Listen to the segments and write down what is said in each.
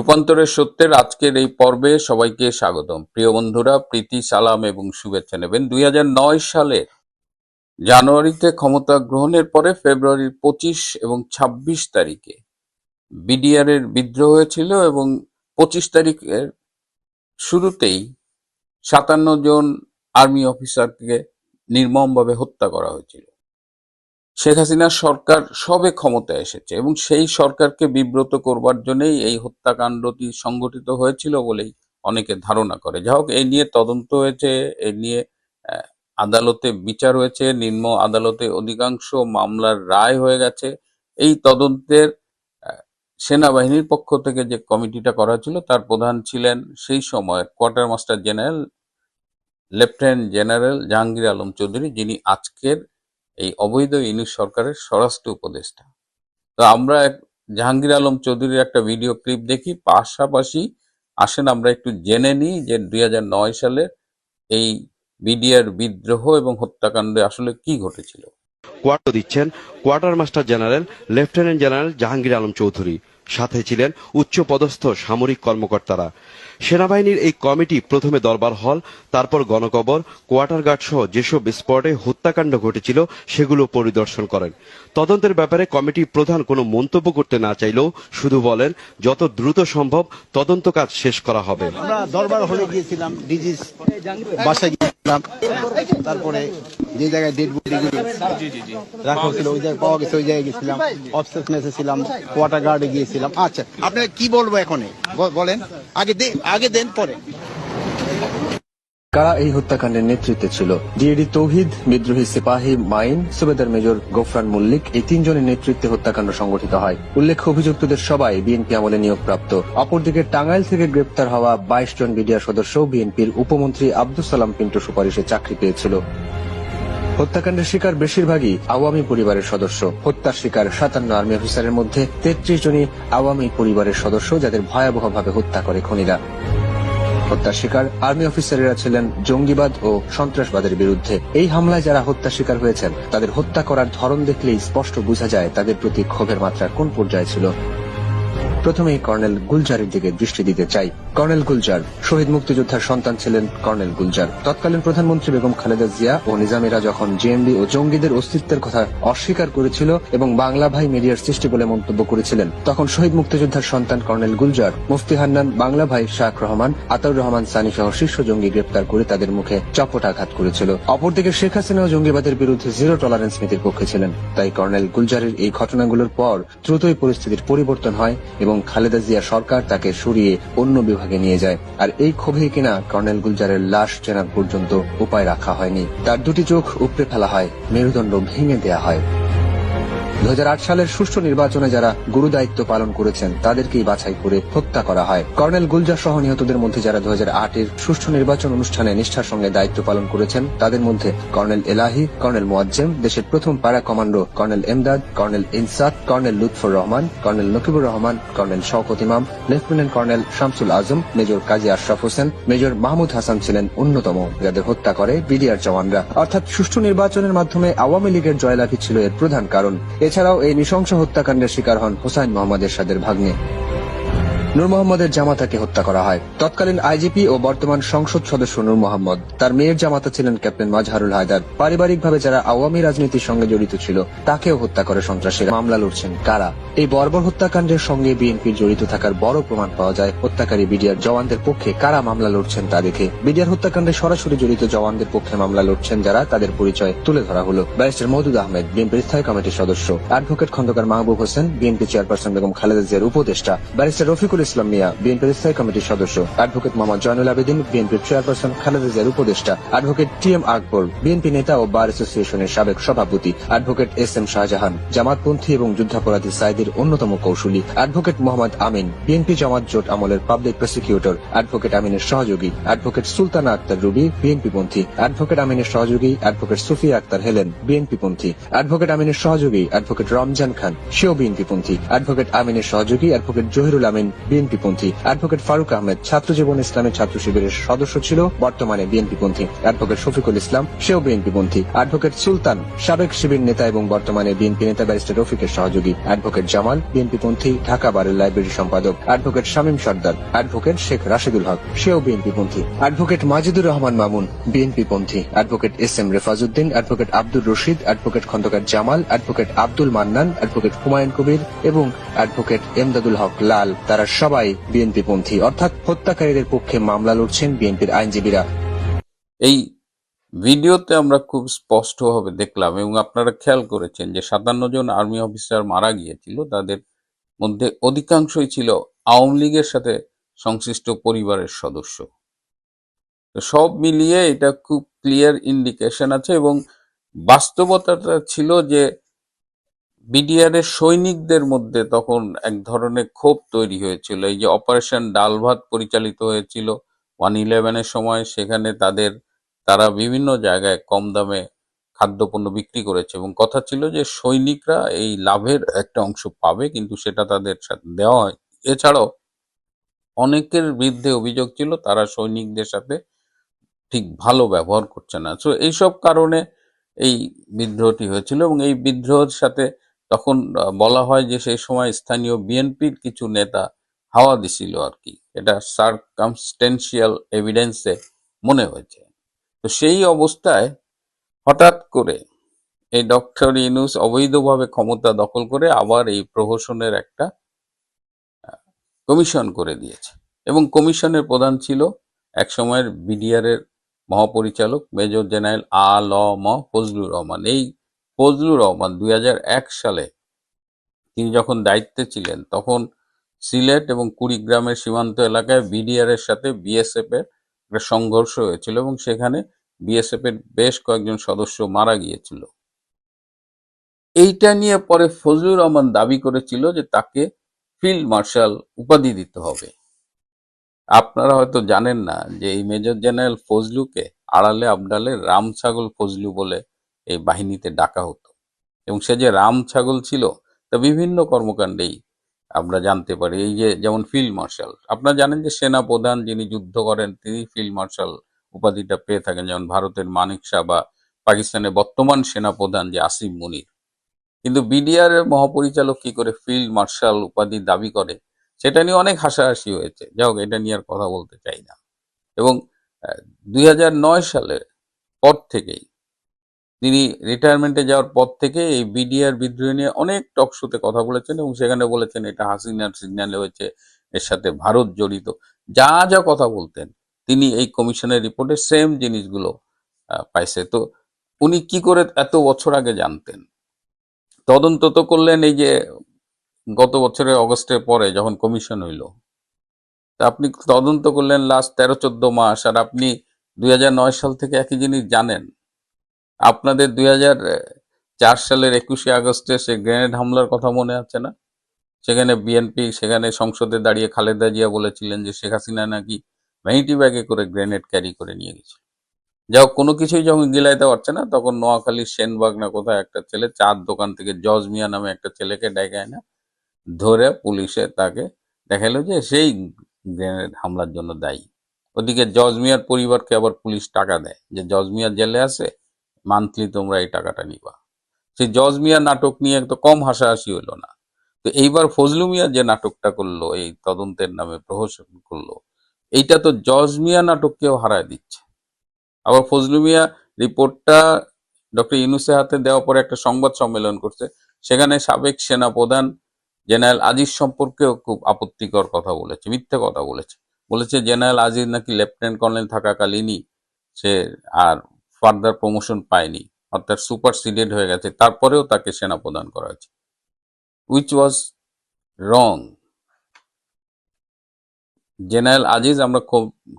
রূপান্তরের সত্যের আজকের এই পর্বে সবাইকে স্বাগতম। প্রিয় বন্ধুরা, প্রীতি, সালাম এবং শুভেচ্ছা নেবেন। দুই সালের জানুয়ারিতে ক্ষমতা গ্রহণের পরে ফেব্রুয়ারির পঁচিশ এবং ২৬ তারিখে বিডিআর এর বিদ্রোহ হয়েছিল এবং পঁচিশ তারিখের শুরুতেই সাতান্ন জন আর্মি অফিসারকে নির্মমভাবে হত্যা করা হয়েছিল। শেখ হাসিনার সরকার সবে ক্ষমতায় এসেছে এবং সেই সরকারকে বিব্রত করবার জন্যই এই হত্যাকাণ্ডটি সংগঠিত হয়েছিল বলেই অনেকে ধারণা করে। যা হোক, এই নিয়ে তদন্ত হয়েছে, এই নিয়ে আদালতে বিচার হয়েছে, নিম্ন আদালতে অধিকাংশ মামলার রায় হয়ে গেছে। এই তদন্তের সেনাবাহিনীর পক্ষ থেকে যে কমিটিটা করা ছিল তার প্রধান ছিলেন সেই সময়ের quartermaster general, lieutenant general Jahangir Alam Chowdhury, যিনি আজকের এই অবৈধ ইউনিশ সরকারের স্বরাষ্ট্র উপদেষ্টা। তো আমরা জাহাঙ্গীর আলম চৌধুরীর একটা ভিডিও ক্লিপ দেখি, পাশাপাশি আসেন আমরা একটু জেনে নিই যে দুই সালের এই বিডিআর বিদ্রোহ এবং হত্যাকাণ্ডে আসলে কি ঘটেছিল। কোয়ার্টার দিচ্ছেন quartermaster general lieutenant general Jahangir Alam Chowdhury. সাথে ছিলেন উচ্চ পদস্থ সামরিক কর্মকর্তারা। সেনাবাহিনীর এই কমিটি প্রথমে দরবার হল, তারপর গণকবর কোয়ার্টার গার্ড সহ যেসব স্পটে হত্যাকাণ্ড ঘটেছিল সেগুলো পরিদর্শন করেন। তদন্তের ব্যাপারে কমিটি প্রধান কোনো মন্তব্য করতে না চাইলেও শুধু বলেন, যত দ্রুত সম্ভব তদন্ত কাজ শেষ করা হবে। আমরা দরবার হলে গিয়েছিলাম ডিজি বাসায় গিয়েছিলাম তারপরে যে জায়গায় ডেড বডি রাখা হয়েছিল ওই জায়গায় পাওয়া গেছে ওই জায়গায় গেছিলাম অফিসার মেসে ছিলাম ওয়াটার গার্ডে গিয়েছিলাম। আচ্ছা আপনার কি বলব এখন বলেন। আগে আগে দেন পরে। কারা এই হত্যাকাণ্ডের নেতৃত্বে ছিল? ডিএডি তৌহিদ, বিদ্রোহী সিপাহী মাইন, সুবেদার মেজর গোফরান মল্লিক, এই তিনজনের নেতৃত্বে হত্যাকাণ্ড সংগঠিত হয়। উল্লেখ্য, অভিযুক্তদের সবাই বিএনপি আমলে নিয়োগপ্রাপ্ত। অপরদিকে টাঙ্গাইল থেকে গ্রেপ্তার হওয়া বাইশ জন বিডিআর সদস্য বিএনপির উপমন্ত্রী আব্দুল সালাম পিন্টু সুপারিশে চাকরি পেয়েছিল। হত্যাকাণ্ডের শিকার বেশিরভাগই আওয়ামী পরিবারের সদস্য। হত্যার শিকার সাতান্ন আর্মি অফিসারের মধ্যে তেত্রিশ জনই আওয়ামী পরিবারের সদস্য, যাদের ভয়াবহভাবে হত্যা করে খনিরা। হত্যার শিকার আর্মি অফিসারেরা ছিলেন জঙ্গিবাদ ও সন্ত্রাসবাদের বিরুদ্ধে। এই হামলায় যারা হত্যা শিকার হয়েছেন, তাদের হত্যা করার ধরন দেখলেই স্পষ্ট বোঝা যায় তাদের প্রতি ক্ষোভের মাত্রা কোন পর্যায়ে ছিল। প্রথমেই কর্নেল গুলজারের দিকে দৃষ্টি দিতে চাই। কর্নেল গুলজার, শহীদ মুক্তিযোদ্ধার সন্তান ছিলেন কর্নেল গুলজার। তৎকালীন প্রধানমন্ত্রী বেগম খালেদা জিয়া ও নিজামীরা যখন জেএমবি ও জঙ্গিদের অস্তিত্বের কথা অস্বীকার করেছিল এবং বাংলা ভাই মিডিয়ার সৃষ্টি বলে মন্তব্য করেছিলেন, তখন শহীদ মুক্তিযোদ্ধার সন্তান কর্নেল গুলজার, মুফতি হান্নান, বাংলা ভাই শাহ রহমান, আতাউর রহমান সানি সহ শীর্ষ জঙ্গি গ্রেপ্তার করে তাদের মুখে চপট আঘাত করেছিল। অপরদিকে শেখ হাসিনা ও জঙ্গিবাদের বিরুদ্ধে জিরো টলারেন্স নীতির পক্ষে ছিলেন। তাই কর্নেল গুলজারের এই ঘটনাগুলোর পর দ্রুতই পরিস্থিতির পরিবর্তন হয় এবং খালেদা জিয়া সরকার তাকে সরিয়ে অন্য বিভাগে নিয়ে যায়। আর এই ক্ষোভেই কিনা কর্নেল গুলজারের লাশ চেনার পর্যন্ত উপায় রাখা হয়নি। তার দুটি চোখ উপড়ে ফেলা হয়, মেরুদণ্ড ভেঙে দেয়া হয়। দু হাজার আট সালের সুষ্ঠু নির্বাচনে যারা গুরু দায়িত্ব পালন করেছেন, তাদেরকেই বাছাই করে হত্যা করা হয়। কর্নেল গুলজার সহ নিহতদের মধ্যে যারা দু এর সুষ্ঠু নির্বাচন অনুষ্ঠানে নিষ্ঠার সঙ্গে দায়িত্ব পালন করেছেন, তাদের মধ্যে কর্নেল এলাহি, কর্নেল মোয়াজ্জেম, দেশের প্রথম para commando colonel Emdad, colonel Insad, colonel Lutfur Rahman, colonel Nakibur Rahman, colonel Shawkat Imam, lieutenant colonel Shamsul Azam, major Kazi Ashraf Hossain, major Mahmud Hasan ছিলেন অন্যতম। যাদের হত্যা করে বিডিআর জওয়ানরা। অর্থাৎ সুষ্ঠু নির্বাচনের মাধ্যমে আওয়ামী লীগের জয়লাভই ছিল এর প্রধান কারণ। এছাড়াও এই নৃশংস হত্যাকাণ্ডের শিকার হন হোসাইন মোহাম্মদ এরশাদের ভাগ্নে। নূর মোহাম্মদের জামাতাকে হত্যা করা হয়। তৎকালীন আইজিপি ও বর্তমান সংসদ সদস্য নূর মোহাম্মদ। তার মেয়ের জামাতা ছিলেন ক্যাপ্টেন মাজহারুল হায়দার। পারিবারিকভাবে যারা আওয়ামী রাজনীতির সঙ্গে জড়িত ছিল, তাকেও হত্যা করে সন্ত্রাসীরা। মামলা লড়ছেন কারা? এই বর্বর হত্যাকাণ্ডের সঙ্গে বিএনপির জড়িত থাকার বড় প্রমাণ পাওয়া যায় হত্যাকারী বিডিআর জওয়ানদের পক্ষে। কারা মামলা লড়ছেন তা দেখে। বিডিআর হত্যাকাণ্ডে সরাসরি জড়িত জওয়ানদের পক্ষে মামলা লড়ছেন যারা, তাদের পরিচয় তুলে ধরা হলো। ব্যারিস্টার মহদুদ আহমেদ, বিএনপির স্থায়ী কমিটির সদস্য। Advocate Khandaker Mahbub Hossain, BNP chairperson Begum Khaleda জিয়ার উপদেষ্টা। ব্যারিস্টার রফিকুল ইসলাম মিয়া, বিএনপির স্থায়ী কমিটির সদস্য। অ্যাডভোকেট মোহাম্মদ জয়নুল আবেদিন, বিএনপির চেয়ারপারসন খালেদা জিয়ার উপদেষ্টা। Advocate T M Akbar, BNP নেতা ও বার অ্যাসোসিয়েশনের সাবেক সভাপতি। অ্যাডভোকেট এস এম শাহজাহান, জামাতপন্থী এবং যুদ্ধাপরাধী সাইদের অন্যতম কৌশলী। অ্যাডভোকেট মোহাম্মদ আমিন, বিএনপি জামাত জোট আমলের পাবলিক প্রসিকিউটর অ্যাডভোকেট আমিনের সহযোগী। অ্যাডভোকেট সুলতানা আক্তার রুবি, বিএনপি পন্থী। অ্যাডভোকেট আমিনের সহযোগী অ্যাডভোকেট সুফিয়া আক্তার হেলেন, বিএনপি পন্থী। অ্যাডভোকেট আমিনের সহযোগী অ্যাডভোকেট রমজান খান, সেও বিএনপি পন্থী। অ্যাডভোকেট আমিনের সহযোগী অ্যাডভোকেট জহিরুল আমিন বিএনপি পন্থী অ্যাডভোকেট ফারুক আহমেদ ছাত্র জীবন ইসলামের ছাত্র শিবিরের সদস্য ছিল বর্তমানে বিএনপি পন্থী। অ্যাডভোকেট শফিকুল ইসলাম, সেও বিএনপি পন্থী। অ্যাডভোকেট সুলতান, সাবেক শিবির নেতা এবং বর্তমানে বিএনপি নেতা ব্যারিস্টার রফিকের সহযোগী। অ্যাডভোকেট জামাল, বিএনপি পন্থী, ঢাকা বারের লাইব্রেরি সম্পাদক। অ্যাডভোকেট শামীম সর্দার, অ্যাডভোকেট শেখ রাশিদুল হক, সেও বিএনপিপন্থী advocate Majidur Rahman Mamun বিএনপিপন্থী advocate S M Refazuddin, advocate Abdur Rashid, advocate Khandaker Jamal, advocate Abdul Mannan, advocate Humayun Kabir এবং অ্যাডভোকেট এমদাদুল হক লাল। তারা সবাই বিএনপি পন্থী অর্থাৎ হত্যাকারীদের পক্ষে মামলা লড়ছেন বিএনপির আইনজীবীরা। এই ভিডিওতে আমরা খুব স্পষ্টভাবে দেখলাম এবং আপনারা খেয়াল করেছেন যে সাতান্ন জন আর্মি অফিসার মারা গিয়েছিল। তাদের মধ্যে অধিকাংশই ছিল আওয়ামী লীগের সাথে সংশ্লিষ্ট পরিবারের সদস্য। সব মিলিয়ে এটা খুব ক্লিয়ার ইন্ডিকেশন আছে এবং বাস্তবতাটা ছিল যে বিডিআর এর সৈনিকদের মধ্যে তখন এক ধরনের ক্ষোভ তৈরি হয়েছিল। এই যে অপারেশন ডাল ভাত পরিচালিত হয়েছিল ওয়ান ইলেভেনের সময়, সেখানে তাদের, তারা বিভিন্ন জায়গায় কম দামে খাদ্যপণ্য বিক্রি করেছে এবং কথা ছিল যে সৈনিকরা এই লাভের একটা অংশ পাবে, কিন্তু সেটা তাদের সাথে দেওয়া হয়। এছাড়াও অনেকের বিরুদ্ধে অভিযোগ ছিল তারা সৈনিকদের সাথে ঠিক ভালো ব্যবহার করছে না। তো এইসব কারণে এই বিদ্রোহটি হয়েছিল এবং এই বিদ্রোহের সাথে তখন বলা হয় যে সেই সময় স্থানীয় বিএনপির কিছু নেতা হাওয়া দিছিল আর কি। এটা সার্কামস্টেন্সিয়াল এভিডেন্সে মনে হয়েছে। তো সেই অবস্থায় হঠাৎ করে এই ডক্টর ইনুস অবৈধভাবে ক্ষমতা দখল করে আবার এই প্রহসনের একটা কমিশন করে দিয়েছে। এবং কমিশনের প্রধান ছিল এক সময়ের বিডিআর এর মহাপরিচালক মেজর জেনারেল আ ল ম ফজলুর রহমান। এই ফজলুর রহমান দুই হাজার এক সালে তিনি যখন দায়িত্বে ছিলেন, তখন সিলেট এবং কুড়িগ্রামের সীমান্ত এলাকায় বিডিআর এর সাথে বিএসএফ এর একটা সংঘর্ষ হয়েছিল এবং সেখানে বিএসএফ এর বেশ কয়েকজন সদস্য মারা গিয়েছিল। এইটা নিয়ে পরে ফজলুর রহমান দাবি করেছিল যে তাকে ফিল্ড মার্শাল উপাধি দিতে হবে। আপনারা হয়তো জানেন না যে এই মেজর জেনারেল ফজলুকে আড়ালে আবডালে রাম ছাগল ফজলু বলে এই বাহিনীতে ডাকা হতো। এবং সে যে রাম ছাগল ছিল, তা বিভিন্ন কর্মকাণ্ডেই আমরা জানতে পারি। এই যে যেমন ফিল্ড মার্শাল, আপনারা জানেন যে সেনা প্রধান যিনি যুদ্ধ করেন, তিনি ফিল্ড মার্শাল উপাধিটা পেয়ে থাকেন। যেমন ভারতের মানিক শাহ বা পাকিস্তানের বর্তমান সেনা প্রধান যে আসিম মুনির। কিন্তু বিডিআর এর মহাপরিচালক কি করে ফিল্ড মার্শাল উপাধি দাবি করে, সেটা নিয়ে অনেক হাসাহাসি হয়েছে। যাই হোক, এটা নিয়ে আর কথা বলতে চাই না। এবং দুই সালের পর থেকেই তিনি রিটায়ারমেন্টে যাওয়ার পর থেকে এই বিডিআর বিদ্রোহ নিয়ে অনেক টক শোতে কথা বলেছেন এবং সেখানে বলেছেন এটা হাসিনার সিগন্যালে হয়েছে, এর সাথে ভারত জড়িত। যা যা কথা বলতেন, তিনি এই কমিশনের রিপোর্টে সেম জিনিসগুলো পাইছে। তো উনি কি করে এত বছর আগে জানতেন? তদন্ত তো করলেন এই যে গত বছরের অগস্টের পরে যখন কমিশন হইল। তা আপনি তদন্ত করলেন লাস্ট তেরো চোদ্দ মাস, আর আপনি দুই হাজার নয় সাল থেকে একই জিনিস জানেন। আপনাদের দুই সালের একুশে আগস্টে সে গ্রেনেড হামলার কথা মনে আছে না? সেখানে বিএনপি সেখানে সংসদে দাঁড়িয়ে খালেদা জিয়া বলেছিলেন যে শেখ হাসিনা নাকি ভ্যানিটি ব্যাগে করে গ্রেনেড ক্যারি করে নিয়ে গেছিল যাও কোনো কিছুই যখন গিলাইতে পারছে না, তখন নোয়াখালীর সেনবাগ না কোথায় একটা ছেলে চার দোকান থেকে জজ মিয়া নামে একটা ছেলেকে ডেকায় না ধরে পুলিশে তাকে দেখাল যে সেই গ্রেনেড হামলার জন্য দায়ী। ওদিকে জজ মিয়ার পরিবারকে আবার পুলিশ টাকা দেয় যে জজ জেলে আছে মান্থলি তোমরা এই টাকাটা নিবা। সেই জজ মিয়া নাটক নিয়ে তো কম হাসাহাসি হইল না। তো এইবার ফজলু মিয়া যে নাটকটা করল, এই তদন্তের নামে প্রহসন করল, এইটা তো জজ মিয়া নাটককেও হারায় দিচ্ছে। আবার ফজলু মিয়া রিপোর্টটা ডক্টর ইউনুসের হাতে দেওয়ার পরে একটা সংবাদ সম্মেলন করছে, সেখানে সাবেক সেনা প্রধান জেনারেল আজিজ সম্পর্কেও খুব আপত্তিকর কথা বলেছে, মিথ্যে কথা বলেছে। বলেছে, জেনারেল আজিজ নাকি লেফটেন্যান্ট কর্নেল থাকাকালীনই সে আর ফার্দার প্রমোশন পায়নি, অর্থাৎ সুপার সুপারসিডেড হয়ে গেছে, তারপরেও তাকে সেনা প্রদান করা হয়েছে। Which was wrong General Aziz, আমরা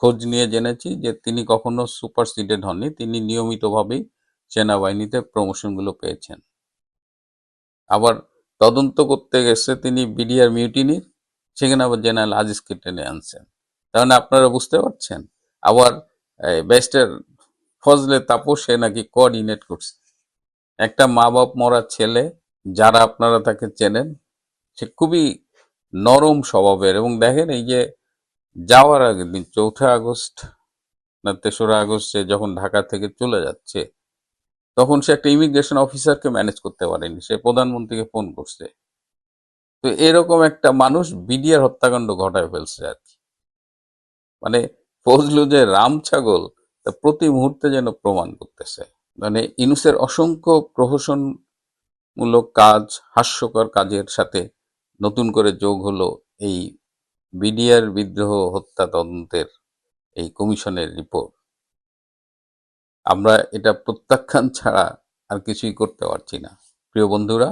খোঁজ নিয়ে জেনেছি যে তিনি কখনো সুপার সুপারসিডেড হননি, তিনি নিয়মিতভাবেই সেনাবাহিনীতে প্রমোশনগুলো পেয়েছেন। আবার তদন্ত করতে গেছে তিনি বিডিআর মিউটিনির সেখানে আবার জেনারেল আজিজকে টেনে আনছেন। তাহলে আপনারা বুঝতে পারছেন? আবার বেস্টের ফজলে তাপস নাকি কোঅর্ডিনেট করছে। একটা মা বাপ মরা ছেলে, যারা আপনারা তাকে চেনেন, সে খুবই নরম স্বভাবের এবং দেখেন এই যে যাওয়ার আগের দিন, চৌঠা আগস্ট না তেসরা আগস্টে যখন ঢাকা থেকে চলে যাচ্ছে, তখন সে একটা ইমিগ্রেশন অফিসারকে ম্যানেজ করতে পারেনি, সে প্রধানমন্ত্রীকে ফোন করছে। তো এরকম একটা মানুষ বিডিআর হত্যাকাণ্ড ঘটায় ফেলছে আর কি। মানে ফজলু যে রাম ছাগল তা প্রতি মুহূর্তে যেন প্রমাণ করতেছে। মানে ইনুসের অসংখ্য প্রহসনমূলক কাজ, হাস্যকর কাজের সাথে নতুন করে যোগ হলো এই বিডিআর বিদ্রোহ হত্যা তদন্তের এই কমিশনের রিপোর্ট। আমরা এটা প্রত্যাখ্যান ছাড়া আর কিছুই করতে পারছি না। প্রিয় বন্ধুরা,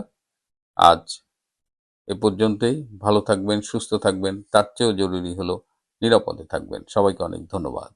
আজ এ পর্যন্তই। ভালো থাকবেন, সুস্থ থাকবেন। তার চেয়েও জরুরি হলো নিরাপদে থাকবেন। সবাইকে অনেক ধন্যবাদ।